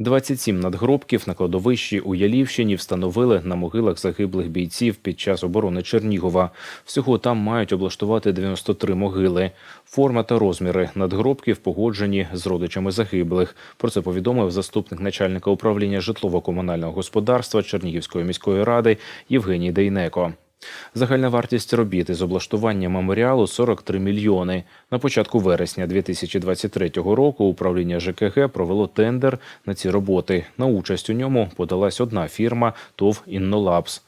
27 надгробків на кладовищі у Ялівщині встановили на могилах загиблих бійців під час оборони Чернігова. Всього там мають облаштувати 93 могили. Форма та розміри надгробків погоджені з родичами загиблих. Про це повідомив заступник начальника управління житлово-комунального господарства Чернігівської міської ради Євгеній Дейнеко. Загальна вартість робіт із облаштування меморіалу 43 мільйони. На початку вересня 2023 року управління ЖКГ провело тендер на ці роботи. На участь у ньому подалась одна фірма ТОВ «Іннолабс».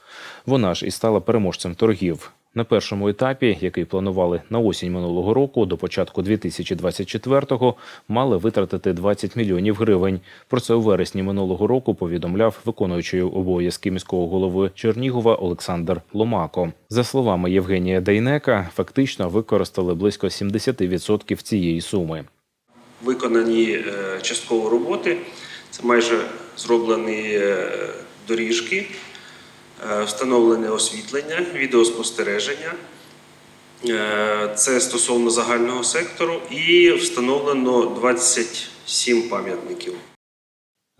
Вона ж і стала переможцем торгів. На першому етапі, який планували на осінь минулого року, до початку 2024-го, мали витратити 20 мільйонів гривень. Про це у вересні минулого року повідомляв виконуючий обов'язки міського голови Чернігова Олександр Ломако. За словами Євгенія Дейнека, фактично використали близько 70% цієї суми. виконані е, частково роботи. Це майже зроблені е, доріжки, встановлене освітлення, відеоспостереження. Е, Це стосовно загального сектору, і встановлено 27 пам'ятників.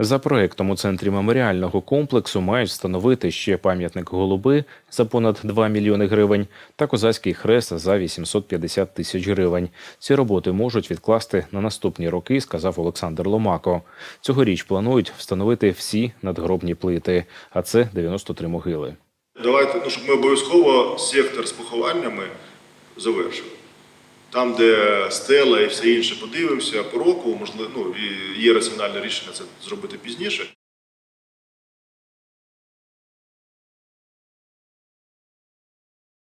За проектом у центрі меморіального комплексу мають встановити ще пам'ятник голуби за понад 2 мільйони гривень та козацький хрест за 850 тисяч гривень. Ці роботи можуть відкласти на наступні роки, сказав Олександр Ломако. Цьогоріч планують встановити всі надгробні плити, а це 93 могили. Давайте, ну, щоб ми обов'язково сектор з похованнями завершили. Там, де стела і все інше, подивимося по року, можливо, ну, є раціональне рішення це зробити пізніше.